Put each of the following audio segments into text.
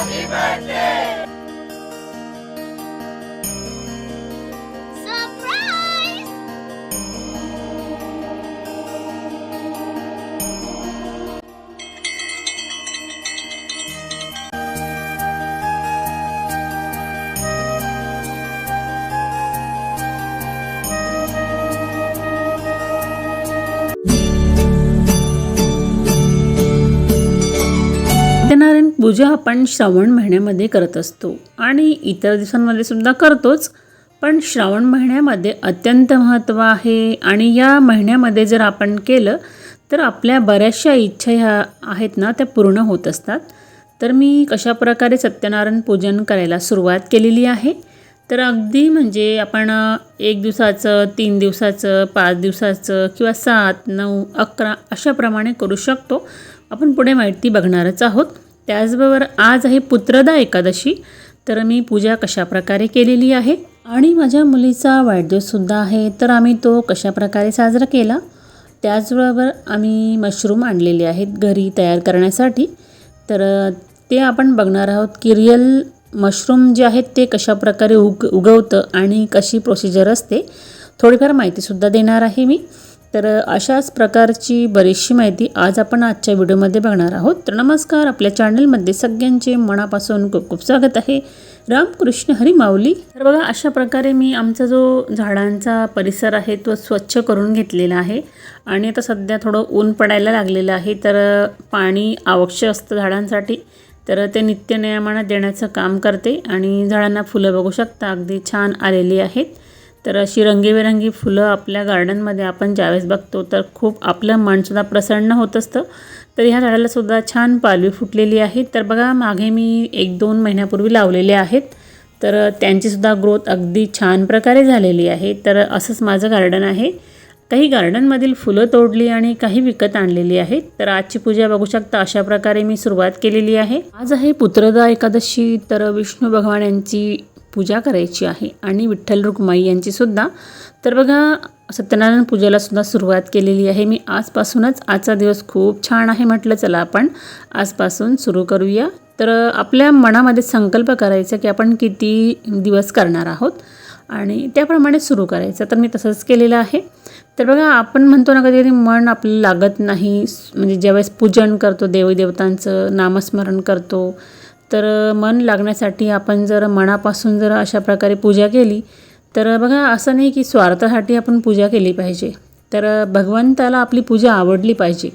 Happy birthday. पूजा आपण श्रावण महिन्यामध्ये करत असतो आणि इतर दिवसांमध्ये सुद्धा करतोच पण श्रावण महिन्यामध्ये अत्यंत महत्त्व आहे आणि या महिन्यामध्ये जर आपण केलं तर आपल्या बऱ्याचशा इच्छा ह्या आहेत ना त्या पूर्ण होत असतात. तर मी कशाप्रकारे सत्यनारायण पूजन करायला सुरुवात केलेली आहे तर अगदी म्हणजे आपण एक दिवसाचं तीन दिवसाचं पाच दिवसाचं किंवा सात नऊ अकरा अशाप्रमाणे करू शकतो. आपण पुढे माहिती बघणारच आहोत. त्याचबरोबर आज आहे पुत्रदा एकादशी तर मी पूजा कशाप्रकारे केलेली आहे? आणि माझ्या मुलीचा वाढदिवससुद्धा आहे तर आम्ही तो कशाप्रकारे साजरा केला? त्याचबरोबर आम्ही मशरूम आणलेले आहेत घरी तयार करण्यासाठी. तर ते आपण बघणार आहोत की रिअल मशरूम जे आहेत ते कशाप्रकारे उग उगवतं आणि कशी प्रोसिजर असते थोडीफार माहितीसुद्धा देणार आहे मी. तर अशाच प्रकारची बरीचशी माहिती आज आपण आजच्या व्हिडिओमध्ये बघणार आहोत. तर नमस्कार आपल्या चॅनलमध्ये सगळ्यांचे मनापासून खूप खूप स्वागत आहे. रामकृष्ण हरी माऊली. तर बघा अशा प्रकारे मी आमचा जो झाडांचा परिसर आहे तो स्वच्छ करून घेतलेला आहे. आणि आता सध्या थोडं ऊन पडायला लागलेलं आहे तर पाणी आवश्यक असतं झाडांसाठी. तर ते नित्यनियमानं देण्याचं काम करते आणि झाडांना फुलं बघू शकता अगदी छान आलेली आहेत. तर अशी रंगीबेरंगी फुलं आपल्या गार्डनमध्ये आपण ज्यावेळेस बघतो तर खूप आपलं मनसुद्धा प्रसन्न होत असतं. तर ह्या झाडालासुद्धा छान पालवी फुटलेली आहे तर बघा मागे मी एक दोन महिन्यापूर्वी लावलेले आहेत. तर त्यांचीसुद्धा ग्रोथ अगदी छान प्रकारे झालेली आहे. तर असंच माझं गार्डन आहे. काही गार्डनमधील फुलं तोडली आणि काही विकत आणलेली आहेत. तर आजची पूजा बघू शकता अशा प्रकारे मी सुरुवात केलेली आहे. आज आहे पुत्रदा एकादशी. तर विष्णू भगवान यांची पूजा करायची आहे. आणि विठ्ठल रुक्माई यांचीसुद्धा तर बघा सत्यनारायण पूजेलासुद्धा सुरुवात केलेली आहे. मी आजपासूनच आजचा दिवस खूप छान आहे म्हटलं चला आपण आजपासून सुरू करूया. तर आपल्या मनामध्ये संकल्प करायचा की आपण किती दिवस करणार आहोत आणि त्याप्रमाणे सुरू करायचं. तर मी तसंच केलेलं आहे. तर बघा आपण म्हणतो ना कधी कधी मन आपलं लागत नाही. म्हणजे ज्यावेळेस पूजन करतो देवदेवतांचं नामस्मरण करतो तर मन लागण्यासाठी आपण जर मनापासून जर अशा प्रकारे पूजा केली तर बघा असं नाही की स्वार्थासाठी आपण पूजा केली पाहिजे. तर भगवंताला आपली पूजा आवडली पाहिजे.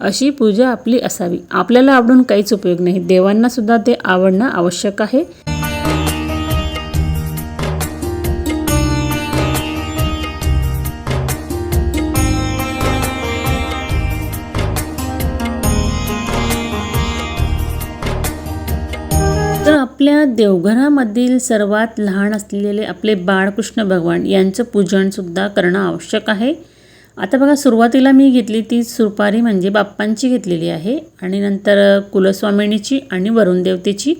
अशी पूजा आपली असावी. आपल्याला आवडून काहीच उपयोग नाही. देवांनासुद्धा ते आवडणं आवश्यक आहे. आपल्या देवघरामधील सर्वात लहान असलेले आपले बाळकृष्ण भगवान यांचं पूजनसुद्धा करणं आवश्यक आहे. आता बघा सुरुवातीला मी घेतली ती सुपारी म्हणजे बाप्पांची घेतलेली आहे आणि नंतर कुलस्वामिनीची आणि वरुण देवतेची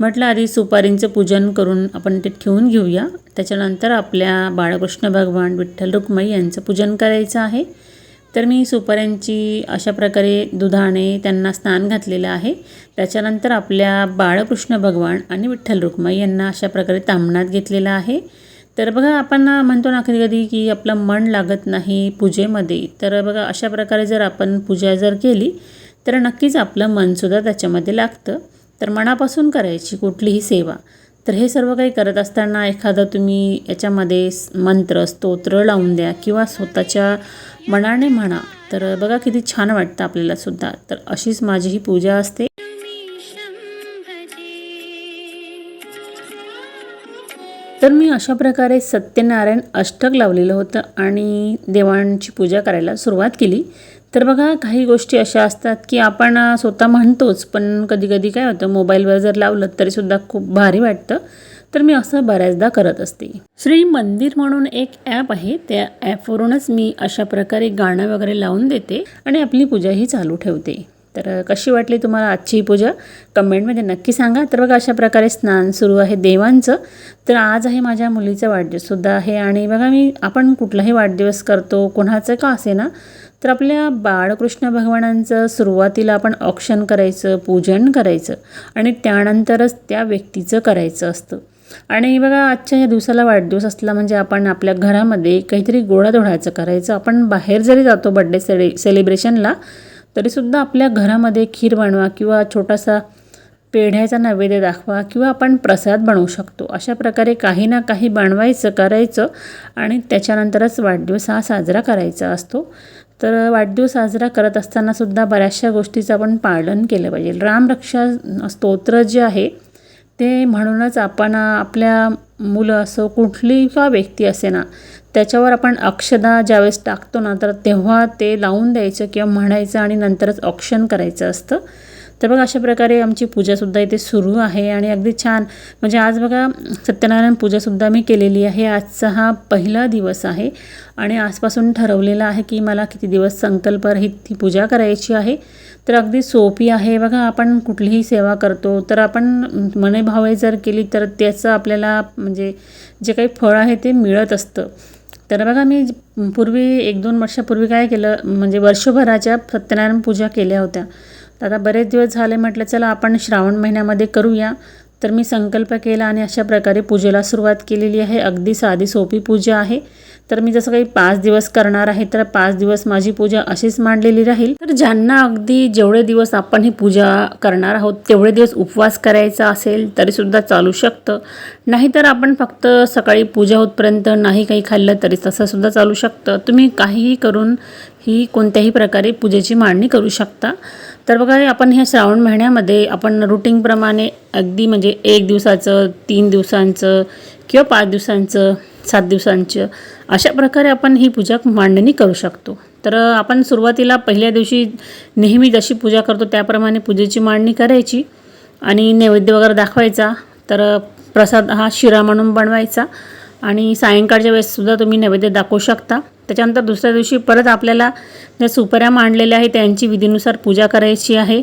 म्हटलं आधी सुपारींचं पूजन करून आपण ते ठेवून घेऊया. त्याच्यानंतर आपल्या बाळकृष्ण भगवान विठ्ठल रुक्माई यांचं पूजन करायचं आहे. तर मी सुपाऱ्यांची अशा प्रकारे दुधाने त्यांना स्नान घातलेलं आहे. त्याच्यानंतर आपल्या बाळकृष्ण भगवान आणि विठ्ठल रुक्माई यांना अशा प्रकारे तामणात घेतलेलं आहे. तर बघा आपण म्हणतो ना कधी कधी की आपलं मन लागत नाही पूजेमध्ये. तर बघा अशा प्रकारे जर आपण पूजा जर केली तर नक्कीच आपलं मनसुद्धा त्याच्यामध्ये लागतं. तर मनापासून करायची कुठलीही सेवा. तर हे सर्व काही करत असताना एखादं तुम्ही याच्यामध्ये मंत्र स्तोत्र लावून द्या किंवा स्वतःच्या मनाने म्हणा तर बघा किती छान वाटतं आपल्याला सुद्धा. तर अशीच माझी ही पूजा असते. तर मी अशा प्रकारे सत्यनारायण अष्टक लावलेलं होतं आणि देवांची पूजा करायला सुरुवात केली. तर बघा काही गोष्टी अशा असतात की आपण स्वतः म्हणतोच पण कधी कधी काय होतं मोबाईलवर जर लावलं तरीसुद्धा खूप भारी वाटतं. तर मी असं बऱ्याचदा करत असते. श्री मंदिर म्हणून एक ॲप आहे. त्या ॲपवरूनच मी अशा प्रकारे गाणं वगैरे लावून देते आणि आपली पूजाही चालू ठेवते. तर कशी वाटली तुम्हाला आजची ही पूजा? कमेंटमध्ये नक्की सांगा. तर बघा अशा प्रकारे स्नान सुरू आहे देवांचं. तर आज आहे माझ्या मुलीचा वाढदिवससुद्धा आहे आणि बघा मी आपण कुठलाही वाढदिवस करतो कोणाचं का असे ना तर आपल्या बाळकृष्ण भगवानांचं सुरुवातीला आपण औक्षण करायचं पूजन करायचं आणि त्यानंतरच त्या व्यक्तीचं करायचं असतं. आणि बघा आजच्या या दिवसाला वाढदिवस असला म्हणजे आपण आपल्या घरामध्ये काहीतरी गोडाधोडाचं करायचं. आपण बाहेर जरी जातो बड्डे सेले सेलिब्रेशनला तरीसुद्धा आपल्या घरामध्ये खीर बनवा किंवा छोटासा पेढ्याचा नैवेद्य दाखवा किंवा आपण प्रसाद बनवू शकतो. अशा प्रकारे काही ना काही बनवायचं करायचं आणि त्याच्यानंतरच वाढदिवस हा साजरा करायचा असतो. तर वाढदिवस साजरा करत असतानासुद्धा बऱ्याचशा गोष्टीचं आपण पालन केलं पाहिजे. रामरक्षा स्तोत्र जे आहे ते म्हणूनच आपण आपल्या मुलं असो कुठली का व्यक्ती असे ना त्याच्यावर आपण अक्षदा ज्यावेळेस टाकतो ना तर तेव्हा ते लावून द्यायचं किंवा म्हणायचं आणि नंतरच ऑक्शन करायचं असतं. तर बघा अशा प्रकारे आमची पूजासुद्धा इथे सुरू आहे आणि अगदी छान. म्हणजे आज बघा सत्यनारायण पूजासुद्धा मी केलेली आहे. आजचा हा पहिला दिवस आहे आणि आजपासून ठरवलेला आहे की मला किती दिवस संकल्परहित ती पूजा करायची आहे. तर अगदी सोपी आहे. बघा आपण कुठलीही सेवा करतो तर आपण मनेभावे जर केली तर त्याचं आपल्याला म्हणजे जे काही फळ आहे ते मिळत असतं. तर बघा मी पूर्वी एक दोन वर्षापूर्वी काय केलं म्हणजे वर्षभराच्या सत्यनारायण पूजा केल्या होत्या. तर आता बरेच दिवस झाले म्हटलं चला आपण श्रावण महिन्यामध्ये करूया. तर मी संकल्प केला आणि अशा प्रकारे पूजेला सुरुवात केलेली आहे. अगदी साधी सोपी पूजा आहे. तर मी जसं काही पाच दिवस करणार आहे तर पाच दिवस माझी पूजा अशीच मांडलेली राहील. तर ज्यांना अगदी जेवढे दिवस आपण ही पूजा करणार आहोत तेवढे दिवस उपवास करायचा असेल तरीसुद्धा चालू शकतं. नाहीतर आपण फक्त सकाळी पूजा होतपर्यंत नाही काही खाल्लं तरी तसंसुद्धा चालू शकतं. तुम्ही काहीही करून ही कोणत्याही प्रकारे पूजेची मांडणी करू शकता. तर बघा आपण ह्या श्रावण महिन्यामध्ये आपण रुटीनप्रमाणे अगदी म्हणजे एक दिवसाचं तीन दिवसांचं किंवा पाच दिवसांचं सात दिवसांचं अशा प्रकारे आपण ही पूजा मांडणी करू शकतो. तर आपण सुरुवातीला पहिल्या दिवशी नेहमी जशी पूजा करतो त्याप्रमाणे पूजेची मांडणी करायची आणि नैवेद्य वगैरे दाखवायचा. तर प्रसाद हा शिरा म्हणून बनवायचा. आणि सायंकाळच्या वेळेससुद्धा तुम्ही नैवेद्य दाखवू शकता. त्याच्यानंतर दुसऱ्या दिवशी परत आपल्याला ज्या सुपाऱ्या मांडलेल्या आहे त्यांची विधीनुसार पूजा करायची आहे.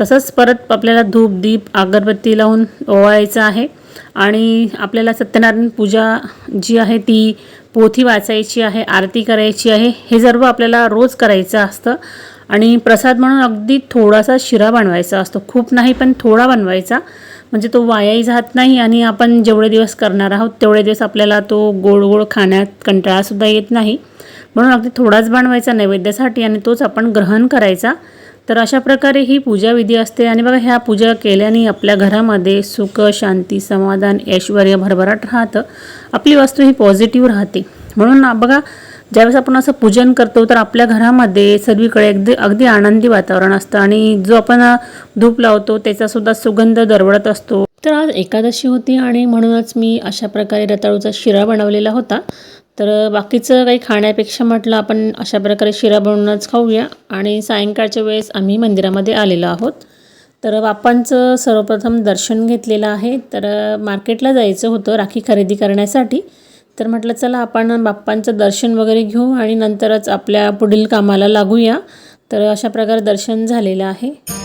तसंच परत आपल्याला धूप दीप अगरबत्ती लावून ओवाळायचं आहे. आणि आपल्याला सत्यनारायण पूजा जी आहे ती पोथी वाचायची आहे आरती करायची आहे. हे सर्व आपल्याला रोज करायचं असतं. आणि प्रसाद म्हणून अगदी थोडासा शिरा बनवायचा असतो. खूप नाही पण थोडा बनवायचा. म्हणजे तो वायाही जात नाही आणि आपण जेवढे दिवस करणार आहोत तेवढे दिवस आपल्याला तो गोड गोड खाण्यात कंटाळासुद्धा येत नाही. म्हणून अगदी थोडाच बनवायचा नैवेद्यासाठी आणि तोच आपण ग्रहण करायचा. तर अशा प्रकारे ही पूजाविधी असते आणि बघा ह्या पूजा केल्याने आपल्या घरामध्ये सुख शांती समाधान ऐश्वर भरभराट राहतं. आपली वस्तू ही पॉझिटिव्ह राहते. म्हणून बघा ज्यावेळेस आपण असं पूजन करतो तर आपल्या घरामध्ये सर्वीकडे अगदी अगदी आनंदी वातावरण असतं आणि जो आपण धूप लावतो त्याचासुद्धा सुगंध दरवळत असतो. तर आज एकादशी होती आणि म्हणूनच मी अशा प्रकारे रताळूचा शिरा बनवलेला होता. तर बाकीचं काही खाण्यापेक्षा म्हटलं आपण अशा प्रकारे शिरा बनवूनच खाऊया. आणि सायंकाळच्या वेळेस आम्ही मंदिरामध्ये आलेलो आहोत. तर बाप्पांचं सर्वप्रथम दर्शन घेतलेलं आहे. तर मार्केटला जायचं होतं राखी खरेदी करण्यासाठी. तर म्हटलं चला आपण बाप्पांचं दर्शन वगैरे घेऊ आणि नंतरच आपल्या पुढील कामाला लागूया. तर अशा प्रकारे दर्शन झालेलं आहे.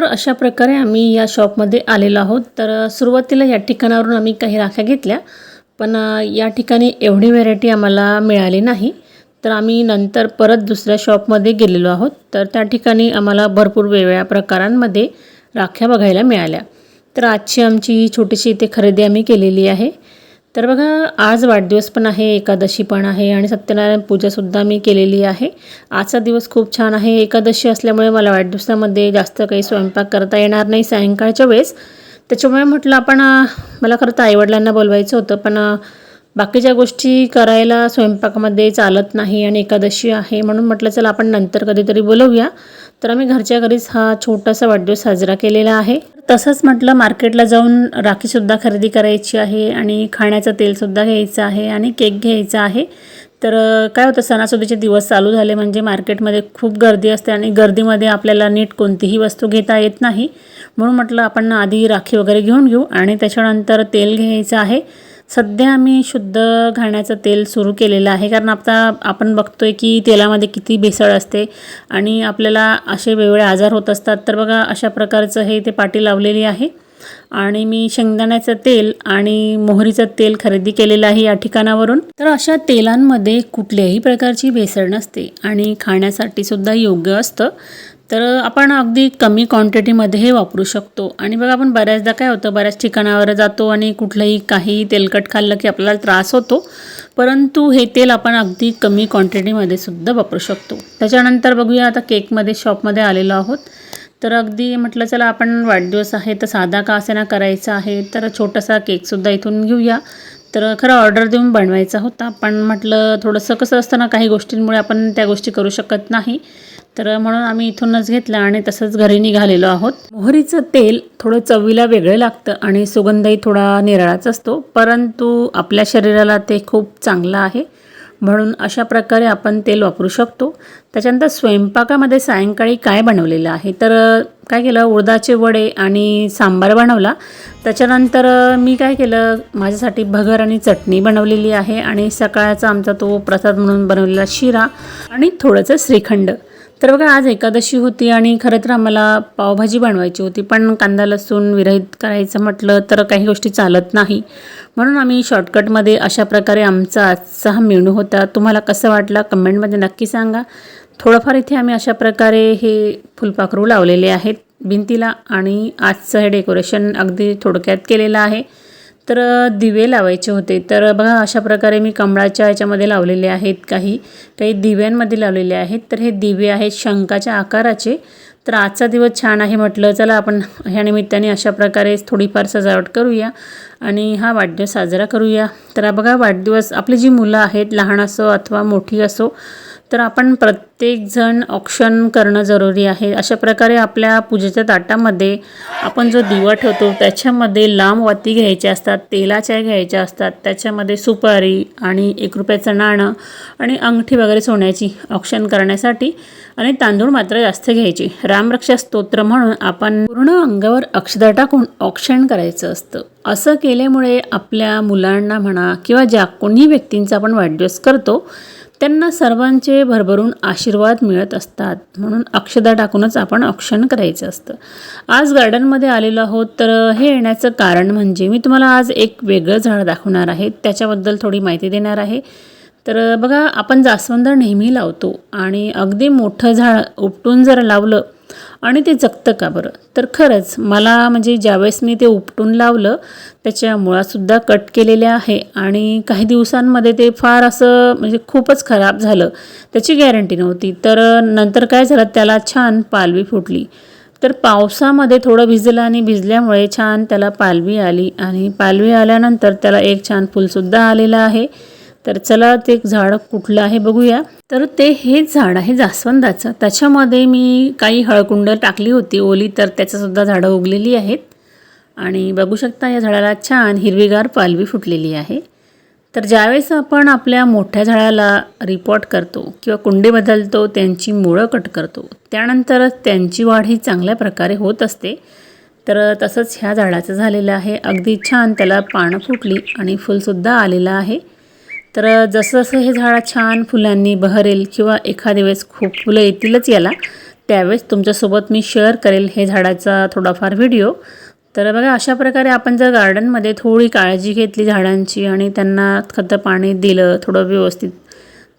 तर अशा प्रकारे आम्ही या शॉपमध्ये आलेलो आहोत. तर सुरुवातीला या ठिकाणावरून आम्ही काही राख्या घेतल्या पण या ठिकाणी एवढी व्हेरायटी आम्हाला मिळाली नाही. तर आम्ही नंतर परत दुसऱ्या शॉपमध्ये गेलेलो आहोत. तर त्या ठिकाणी आम्हाला भरपूर वेगवेगळ्या प्रकारांमध्ये राख्या बघायला मिळाल्या. तर आजची आमची ही छोटीशी इथे खरेदी आम्ही केलेली आहे. तर बघा आज वाढदिवस पण आहे एकादशी पण आहे आणि सत्यनारायण पूजासुद्धा मी केलेली आहे. आजचा दिवस खूप छान आहे. एकादशी असल्यामुळे मला वाढदिवसामध्ये जास्त काही स्वयंपाक करता येणार नाही सायंकाळच्या वेळेस. त्याच्यामुळे म्हटलं आपण मला खरं तर आईवडिलांना बोलवायचं होतं पण बाकीच्या गोष्टी करायला स्वयंपाकामध्ये चालत नाही आणि एकादशी आहे म्हणून म्हटलं चला आपण नंतर कधीतरी बोलवूया. तर आम्ही घरच्या घरीच हा छोटासा वाढदिवस साजरा केलेला आहे. तसंच म्हटलं मार्केटला जाऊन राखीसुद्धा खरेदी करायची आहे आणि खाण्याचं तेलसुद्धा घ्यायचं आहे आणि केक घ्यायचा आहे. तर काय होतं सणासुदीचे दिवस चालू झाले म्हणजे मार्केटमध्ये खूप गर्दी असते आणि गर्दीमध्ये आपल्याला नीट कोणतीही वस्तू घेता येत नाही. म्हणून म्हटलं आपण आधी राखी वगैरे घेऊन घेऊ आणि त्याच्यानंतर तेल घ्यायचं आहे. सध्या आम्ही शुद्ध घाण्याचं तेल सुरू केलेलं आहे. कारण आता आपण बघतो आहे की तेलामध्ये किती भेसळ असते आणि आपल्याला असे वेगवेगळे आजार होत असतात. तर बघा अशा प्रकारचं हे ते पाटी लावलेली आहे. आणि मी शेंगदाण्याचं तेल आणि मोहरीचं तेल खरेदी केलेलं आहे या ठिकाणावरून. तर अशा तेलांमध्ये कुठल्याही प्रकारची भेसळ नसते आणि खाण्यासाठी सुद्धा योग्य असतं. तर आपण अगदी कमी क्वांटिटीमध्ये हे वापरू शकतो. आणि बघा आपण बऱ्याचदा काय होतं बऱ्याच ठिकाणावर जातो आणि कुठलंही काही तेलकट खाल्लं की आपल्याला त्रास होतो. परंतु हे तेल आपण अगदी कमी क्वांटिटीमध्ये सुद्धा वापरू शकतो. त्याच्यानंतर बघूया आता केकमध्ये शॉपमध्ये आलेलो आहोत. तर अगदी म्हटलं चला आपण वाढदिवस आहे तर साधा का असे ना करायचा आहे? तर छोटासा केकसुद्धा इथून घेऊया. तर खरं ऑर्डर देऊन बनवायचा होता. पण म्हटलं थोडंसं कसं असतं ना काही गोष्टींमुळे आपण त्या गोष्टी करू शकत नाही. तर म्हणून आम्ही इथूनच घेतलं आणि तसंच घरी निघालेलो आहोत. मोहरीचं तेल थोडं चवीला वेगळं लागतं आणि सुगंधही थोडा निराळाच असतो परंतु आपल्या शरीराला ते खूप चांगलं आहे. म्हणून अशा प्रकारे आपण तेल वापरू शकतो. त्याच्यानंतर स्वयंपाकामध्ये सायंकाळी काय बनवलेलं आहे? तर काय केलं? उडदाचे वडे आणि सांबार बनवला. त्याच्यानंतर मी काय केलं? माझ्यासाठी भगर आणि चटणी बनवलेली आहे आणि सकाळचा आमचा तो प्रसाद म्हणून बनवलेला शिरा आणि थोडंसं श्रीखंड. तर बघा आज एकादशी होती आणि खरं तर आम्हाला पावभाजी बनवायची होती पण कांदा लसूण विरहित करायचं म्हटलं तर काही गोष्टी चालत नाही. म्हणून आम्ही शॉर्टकटमध्ये अशा प्रकारे आमचा आजचा हा मेनू होता. तुम्हाला कसं वाटला कमेंटमध्ये नक्की सांगा. थोडंफार इथे आम्ही अशा प्रकारे हे फुलपाखरू लावलेले आहेत भिंतीला आणि आजचं हे डेकोरेशन अगदी थोडक्यात केलेलं आहे. तर दिवे लावायचे होते. तर बघा अशा प्रकारे मी कमळाच्या ह्याच्यामध्ये लावलेले आहेत काही काही दिव्यांमध्ये लावलेले आहेत. तर हे दिवे आहेत शंखाच्या आकाराचे. तर आजचा दिवस छान आहे म्हटलं चला आपण ह्या निमित्ताने अशा प्रकारे थोडीफार सजावट करूया आणि हा वाढदिवस साजरा करूया. तर बघा वाढदिवस आपली जी मुलं आहेत लहान असो अथवा मोठी असो तर आपण प्रत्येकजण ऑप्शन करणं जरुरी आहे. अशा प्रकारे आपल्या पूजेच्या ताटामध्ये आपण जो दिवा ठेवतो त्याच्यामध्ये लांब वाती घ्यायच्या असतात तेलाच्या घ्यायच्या असतात त्याच्यामध्ये सुपारी आणि एक रुपयाचं नाणं आणि अंगठी वगैरे सोन्याची ऑप्शन करण्यासाठी आणि तांदूळ मात्र जास्त घ्यायचे. रामरक्षा स्तोत्र म्हणून आपण पूर्ण अंगावर अक्षदा टाकून औक्षण करायचं असतं. असं केल्यामुळे आपल्या मुलांना म्हणा किंवा ज्या कोणी व्यक्तींचा आपण वाढदिवस करतो त्यांना सर्वांचे भरभरून आशीर्वाद मिळत असतात. म्हणून अक्षदा टाकूनच आपण औक्षण करायचं असतं. आज गार्डनमध्ये आलेलो आहोत तर हे येण्याचं कारण म्हणजे मी तुम्हाला आज एक वेगळं झाड दाखवणार आहे. त्याच्याबद्दल थोडी माहिती देणार आहे. तर बघा आपण जास्वंद नेहमी लावतो आणि अगदी मोठं झाड उपटून जर लावलं आणि ते जगतं का बरं? तर खरंच मला म्हणजे ज्यावेळेस मी ते उपटून लावलं त्याच्या मुळासुद्धा कट केलेल्या आहे आणि काही दिवसांमध्ये ते फार असं म्हणजे खूपच खराब झालं त्याची गॅरंटी नव्हती. तर नंतर काय झालं त्याला छान पालवी फुटली. तर पावसामध्ये थोडं भिजलं आणि भिजल्यामुळे छान त्याला पालवी आली आणि पालवी आल्यानंतर त्याला एक छान फुलसुद्धा आलेलं आहे. तर चला ते झाड कुठलं आहे बघूया. तर ते हेच झाड आहे जास्वंदाचं. त्याच्यामध्ये मी काही हळकुंड टाकली होती ओली तर त्याचंसुद्धा झाडं उगलेली आहेत. आणि बघू शकता या झाडाला छान हिरवीगार पालवी फुटलेली आहे. तर ज्यावेळेस आपण आपल्या मोठ्या झाडाला रिपॉट करतो किंवा कुंडी बदलतो त्यांची मुळं कट करतो त्यानंतरच त्यांची वाढ ही चांगल्या प्रकारे होत असते. तर तसंच ह्या झाडाचं झालेलं आहे. अगदी छान त्याला पानं फुटली आणि फुलसुद्धा आलेलं आहे. तर जसं जसं हे झाड छान फुलांनी बहरेल किंवा एखाद्या वेळेस खूप फुलं येतीलच याला त्यावेळेस तुमच्यासोबत मी शेअर करेल हे झाडाचा थोडाफार व्हिडिओ तर बघा अशा प्रकारे आपण जर गार्डनमध्ये थोडी काळजी घेतली झाडांची आणि त्यांना खतं पाणी दिलं थोडं व्यवस्थित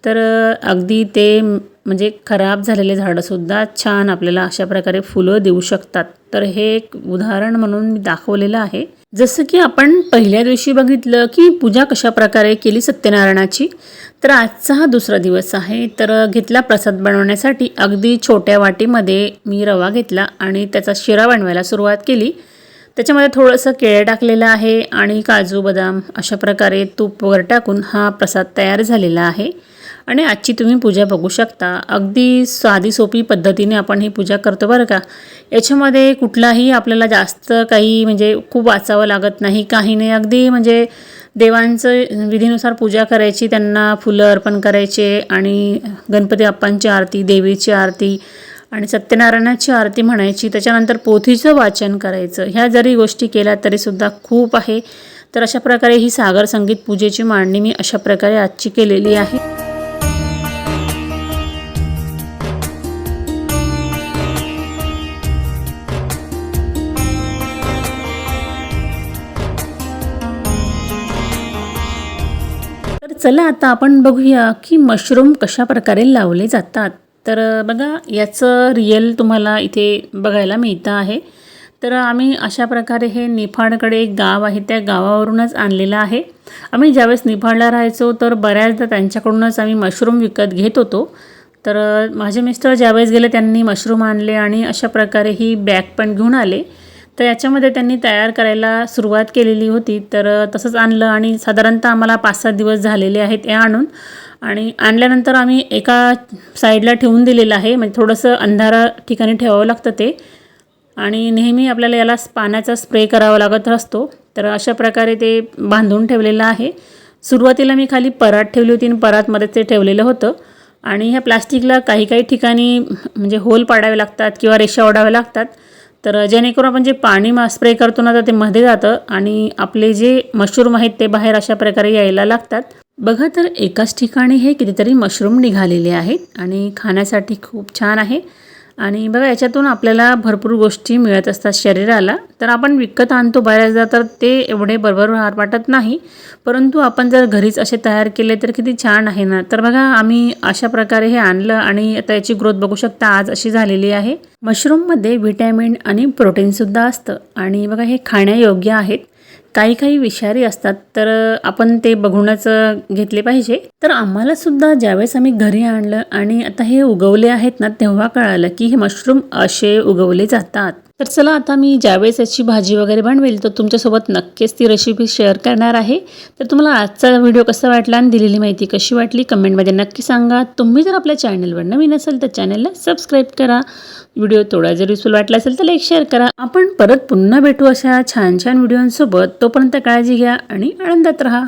तर अगदी ते म्हणजे खराब झालेले झाडंसुद्धा छान आपल्याला अशा प्रकारे फुलं देऊ शकतात. तर हे एक उदाहरण म्हणून मी दाखवलेलं आहे. जसं की आपण पहिल्या दिवशी बघितलं की पूजा कशा प्रकारे केली सत्यनारायणाची तर आजचा हा दुसरा दिवस आहे. तर घेतला प्रसाद बनवण्यासाठी अगदी छोट्या वाटीमध्ये मी रवा घेतला आणि त्याचा शिरा बनवायला सुरुवात केली. त्याच्यामध्ये थोडंसं केळं टाकलेलं आहे आणि काजू बदाम अशा प्रकारे तूप वगैरे टाकून हा प्रसाद तयार झालेला आहे. आणि आजची तुम्ही पूजा बघू शकता. अगदी साधी सोपी पद्धतीने आपण ही पूजा करतो बरं का. याच्यामध्ये कुठलाही आपल्याला जास्त काही म्हणजे खूप वाचावं लागत नाही काही नाही. अगदी म्हणजे देवांचं विधीनुसार पूजा करायची त्यांना फुलं अर्पण करायचे आणि गणपती बाप्पांची आरती देवीची आरती आणि सत्यनारायणाची आरती म्हणायची. त्याच्यानंतर पोथीचं वाचन करायचं. ह्या जरी गोष्टी केल्या तरीसुद्धा खूप आहे. तर अशा प्रकारे ही सागर संगीत पूजेची मांडणी मी अशा प्रकारे आजची केलेली आहे. चला आता आपण बघूया की मशरूम कशा प्रकारे लावले जातात. तर बघा याचं रियल तुम्हाला इथे बघायला मिळतं आहे. तर आम्ही अशा प्रकारे हे निफाडकडे एक गाव आहे त्या गावावरूनच आणलेलं आहे. आम्ही ज्यावेळेस निफाडला राहायचो तर बऱ्याचदा त्यांच्याकडूनच आम्ही मशरूम विकत घेत होतो. तर माझे मिस्टर ज्यावेळेस गेले त्यांनी मशरूम आणले आणि अशा प्रकारे ही बॅग पण घेऊन आले. तर याच्यामध्ये त्यांनी तयार करायला सुरुवात केलेली होती. तर तसंच आणलं आणि साधारणतः आम्हाला पाच सात दिवस झालेले आहेत हे आणून. आणि आणल्यानंतर आम्ही एका साईडला ठेवून दिलेलं आहे. म्हणजे थोडंसं अंधारा ठिकाणी ठेवावं लागतं ते. आणि नेहमी आपल्याला याला पाण्याचा स्प्रे करावा लागत असतो. तर अशा प्रकारे ते बांधून ठेवलेलं आहे. सुरुवातीला मी खाली परात ठेवली होती आणि परातमध्ये ते ठेवलेलं होतं. आणि ह्या प्लास्टिकला काही काही ठिकाणी म्हणजे होल पाडावे लागतात किंवा रेषा ओढाव्या लागतात. तर जेणेकरून आपण जे पाणी मा स्प्रे करतो ना तर ते मध्ये जातं आणि आपले जे मशरूम आहेत ते बाहेर अशा प्रकारे यायला लागतात. बघा तर एकाच ठिकाणी हे कितीतरी मशरूम निघालेले आहेत आणि खाण्यासाठी खूप छान आहे. आणि बघा याच्यातून आपल्याला भरपूर गोष्टी मिळत असतात शरीराला. तर आपण विकत आणतो बऱ्याचदा तर ते एवढे बरोबर वाटत नाही. परंतु आपण जर घरीच असे तयार केले तर किती छान आहे ना. तर बघा आम्ही अशा प्रकारे हे आणलं आणि आता याची ग्रोथ बघू शकता आज अशी झालेली आहे. मशरूममध्ये व्हिटॅमिन आणि प्रोटीनसुद्धा असतं. आणि बघा हे खाण्यायोग्य आहेत. काही काही विषारी असतात तर आपण ते बघूनच घेतले पाहिजे. तर आम्हाला सुद्धा ज्यावेळेस आम्ही घरी आणलं आणि आता हे उगवले आहेत ना तेव्हा कळालं की हे मशरूम असे उगवले जातात. तर चला आता मी ज्यावेळेस याची भाजी वगैरे बनवेल तर तुमच्यासोबत नक्कीच ती रेसिपी शेअर करणार आहे. तर तुम्हाला आजचा व्हिडिओ कसा वाटला आणि दिलेली माहिती कशी वाटली कमेंटमध्ये नक्की सांगा. तुम्ही जर आपल्या चॅनलवर नवीन असेल तर चॅनलला सबस्क्राईब करा. व्हिडिओ थोडा जर युजफुल वाटला असेल तर लाईक शेअर करा. आपण परत पुन्हा भेटू अशा छान छान व्हिडिओंसोबत तोपर्यंत काळजी घ्या आणि आनंदात राहा.